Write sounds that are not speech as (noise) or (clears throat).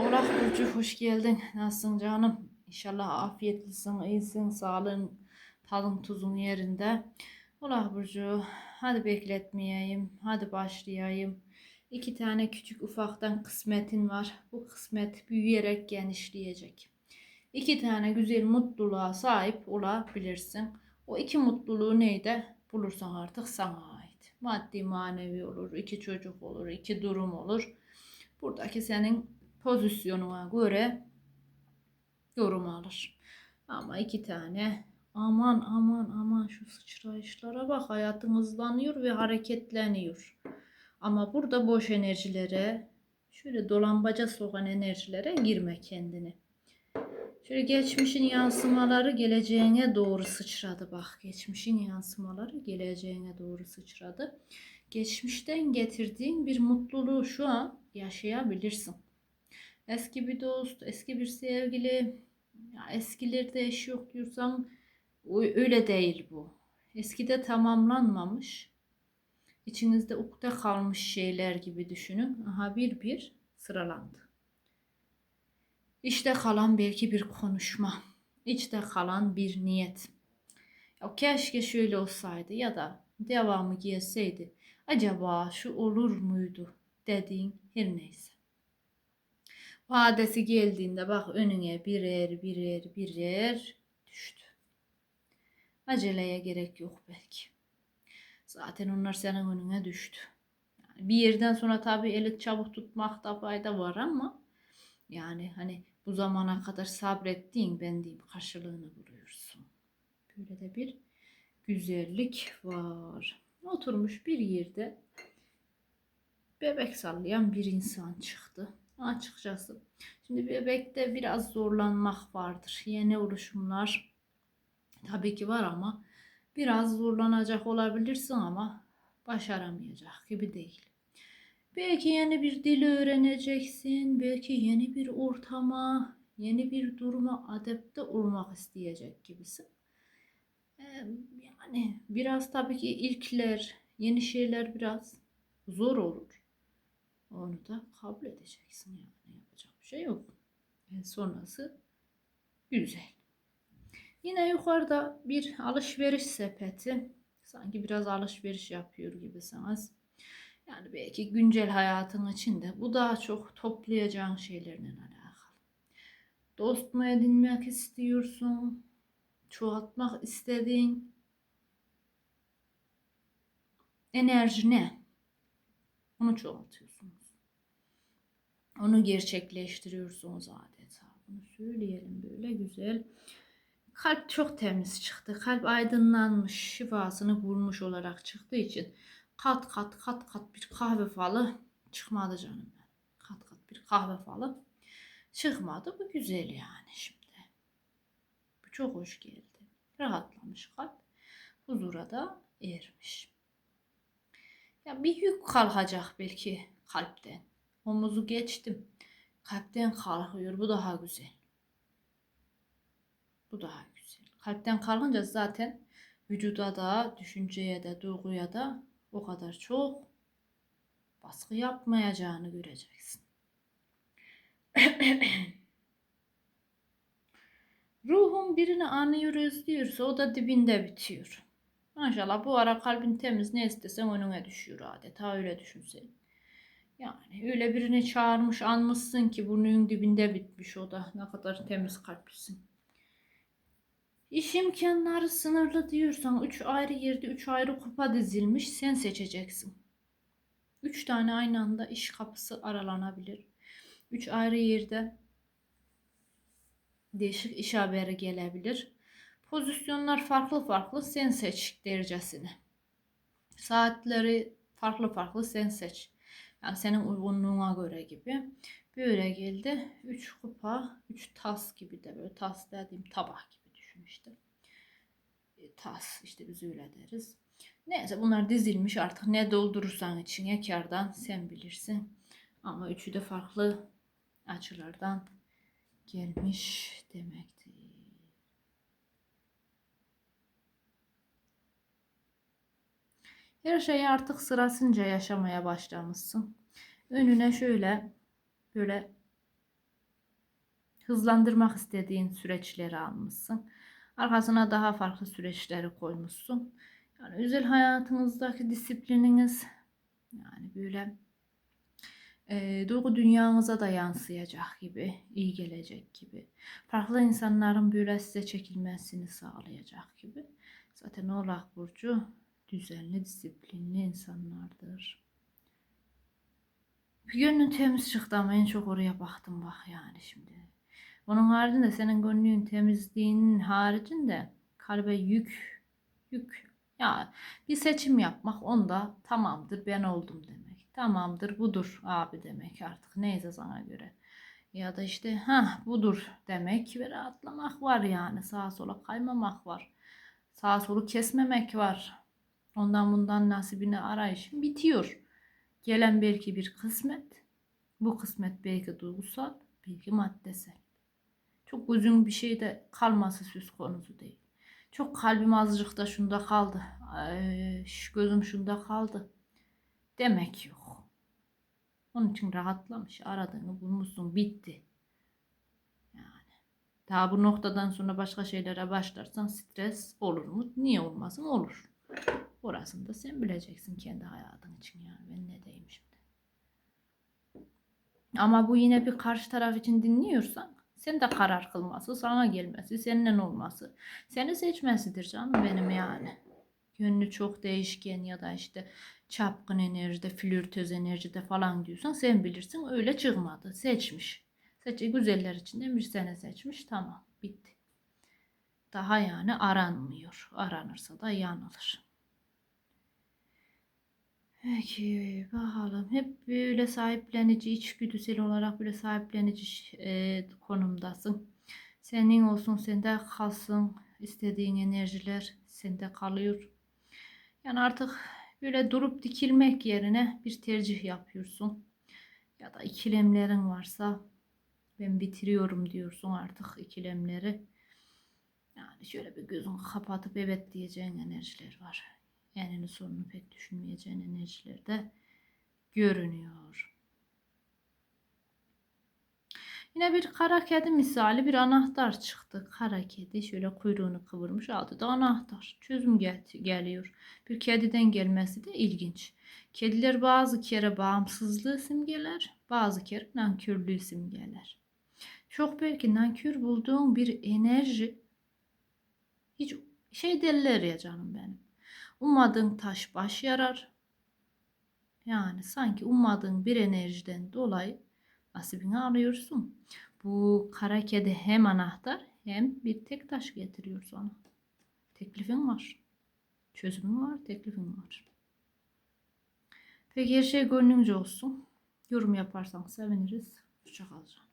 Oğlak Burcu hoş geldin. Nasılsın canım? İnşallah afiyetlisin, iyisin, sağlığın, tadın tuzun yerinde. Oğlak Burcu hadi bekletmeyeyim, hadi başlayayım. İki tane küçük ufaktan kısmetin var. Bu kısmet büyüyerek genişleyecek. İki tane güzel mutluluğa sahip olabilirsin. O iki mutluluğu neydi? Bulursan artık sana ait. Maddi manevi olur, iki çocuk olur, iki durum olur. Buradaki senin pozisyonuna göre yorum alır. Ama iki tane aman aman aman şu sıçrayışlara bak hayatın hızlanıyor ve hareketleniyor. Ama burada boş enerjilere şöyle dolambaca sokan enerjilere girme kendini. Şöyle geçmişin yansımaları geleceğine doğru sıçradı bak. Geçmişin yansımaları geleceğine doğru sıçradı. Geçmişten getirdiğin bir mutluluğu şu an yaşayabilirsin. Eski bir dost, eski bir sevgili, ya eskilerde eş yok diyorsan öyle değil bu. Eskide tamamlanmamış, içinizde ukde kalmış şeyler gibi düşünün. Aha bir bir sıralandı. İşte kalan belki bir konuşma, içte kalan bir niyet. Ya keşke şöyle olsaydı ya da devamı gelseydi. Acaba şu olur muydu dediğin her neyse. Vadesi geldiğinde bak önüne birer birer birer düştü. Aceleye gerek yok belki. Zaten onlar senin önüne düştü. Yani bir yerden sonra tabii eli çabuk tutmakta fayda var ama yani hani bu zamana kadar sabrettiğin ben diyeyim karşılığını buluyorsun. Böyle de bir güzellik var. Oturmuş bir yerde bebek sallayan bir insan çıktı. Açıkçası. Şimdi bebekte biraz zorlanmak vardır. Yeni oluşumlar tabii ki var ama biraz zorlanacak olabilirsin ama başaramayacak gibi değil. Belki yeni bir dil öğreneceksin. Belki yeni bir ortama, yeni bir duruma adapte olmak isteyecek gibisin. Yani biraz tabii ki ilkler, yeni şeyler biraz zor olur. Onu da kabul edeceksin yani. Yapacak bir şey yok. E, sonrası güzel. Yine yukarıda bir alışveriş sepeti. Sanki biraz alışveriş yapıyor gibisiniz. Yani belki güncel hayatın içinde bu daha çok toplayacağın şeylerle alakalı. Dost mu edinmek istiyorsun? Çoğaltmak istediğin enerji ne? Onu çoğaltıyorsunuz. Onu gerçekleştiriyorsunuz adeta. Bunu söyleyelim böyle güzel. Kalp çok temiz çıktı. Kalp aydınlanmış, şifasını bulmuş olarak çıktığı için kat kat kat kat bir kahve falı çıkmadı canım. Kat kat bir kahve falı çıkmadı. Bu güzel yani şimdi. Bu çok hoş geldi. Rahatlamış kalp. Huzura da ermiş. Ya bir yük kalkacak belki kalpten. Omuzu geçtim. Kalpten kalkıyor. Bu daha güzel. Bu daha güzel. Kalpten kalkınca zaten vücuda da, düşünceye de, duyguya da o kadar çok baskı yapmayacağını göreceksin. (clears throat) Ruhun birini anıyor, özlüyorsa o da dibinde bitiyor. Maşallah bu ara kalbin temiz ne istesen önüne düşüyor adeta öyle düşünsen. Yani öyle birini çağırmış anmışsın ki burnunun dibinde bitmiş o da ne kadar temiz kalplisin. İş imkanları sınırlı diyorsan üç ayrı yerde üç ayrı kupa dizilmiş sen seçeceksin. Üç tane aynı anda iş kapısı aralanabilir. Üç ayrı yerde değişik iş haberi gelebilir. Pozisyonlar farklı farklı sen seç derecesini. Saatleri farklı farklı sen seç. Yani senin uygunluğuna göre gibi. Böyle geldi. 3 kupa, 3 tas gibi de böyle tas dediğim tabak gibi düşün. E, tas işte biz öyle deriz. Neyse bunlar dizilmiş artık ne doldurursan içine kardan sen bilirsin. Ama üçü de farklı açılardan gelmiş demektir. Her şeyi artık sırasınca yaşamaya başlamışsın. Önüne şöyle böyle hızlandırmak istediğin süreçleri almışsın. Arkasına daha farklı süreçleri koymuşsun. Yani özel hayatınızdaki disiplininiz yani böyle e, duygu dünyanıza da yansıyacak gibi, iyi gelecek gibi. Farklı insanların böyle size çekilmesini sağlayacak gibi. Zaten Oğlak Burcu düzenli, disiplinli insanlardır. Bir gönlün temiz çıktı en çok oraya baktım bak yani şimdi. Onun haricinde senin gönlün temizliğinin haricinde kalbe yük, yük. Ya bir seçim yapmak onda tamamdır ben oldum demek. Tamamdır budur abi demek artık neyse sana göre. Ya da işte ha budur demek ve rahatlamak var yani sağa sola kaymamak var. Sağa solu kesmemek var. Ondan bundan nasibini arayışın bitiyor. Gelen belki bir kısmet. Bu kısmet belki duygusal, belki maddesel. Çok uzun bir şey de kalması söz konusu değil. Çok kalbim azıcık da şunda kaldı. Ay, gözüm şunda kaldı. Demek yok. Onun için rahatlamış. Aradığını bulmuşsun. Bitti. Yani. Daha bu noktadan sonra başka şeylere başlarsan stres olur mu? Niye olmasın? Olur. Orasını da sen bileceksin kendi hayatın için yani. Ben ne diyeyim şimdi. Ama bu yine bir karşı taraf için dinliyorsan sen de karar kılması, sana gelmesi, seninle olması, seni seçmesidir canım benim yani. Gönlü çok değişken ya da işte çapkın enerjide, flörtöz enerjide falan diyorsan sen bilirsin öyle çıkmadı. Seçmiş. Seçe güzeller içinden bir sene seçmiş tamam bitti. Daha yani aranmıyor. Aranırsa da yanılır. Peki bakalım. Hep böyle sahiplenici, içgüdüsel olarak böyle sahiplenici e, konumdasın. Senin olsun, sende kalsın. istediğin enerjiler sende kalıyor. Yani artık böyle durup dikilmek yerine bir tercih yapıyorsun. Ya da ikilemlerin varsa ben bitiriyorum diyorsun artık ikilemleri. Yani şöyle bir gözünü kapatıp evet diyeceğin enerjiler var enini sonunu pek düşünmeyeceğin enerjiler de görünüyor. Yine bir kara kedi misali bir anahtar çıktı. Kara kedi şöyle kuyruğunu kıvırmış altı da anahtar. Çözüm gel geliyor. Bir kediden gelmesi de ilginç. Kediler bazı kere bağımsızlığı simgeler, bazı kere nankörlüğü simgeler. Çok belki nankör bulduğun bir enerji hiç şey derler ya canım benim. Ummadığın taş baş yarar. Yani sanki ummadığın bir enerjiden dolayı nasibini arıyorsun. Bu kara kedi hem anahtar hem bir tek taş getiriyor sana. Teklifin var. Çözümün var, teklifin var. Peki her şey gönlünce olsun. Yorum yaparsan seviniriz. Hoşçakalın.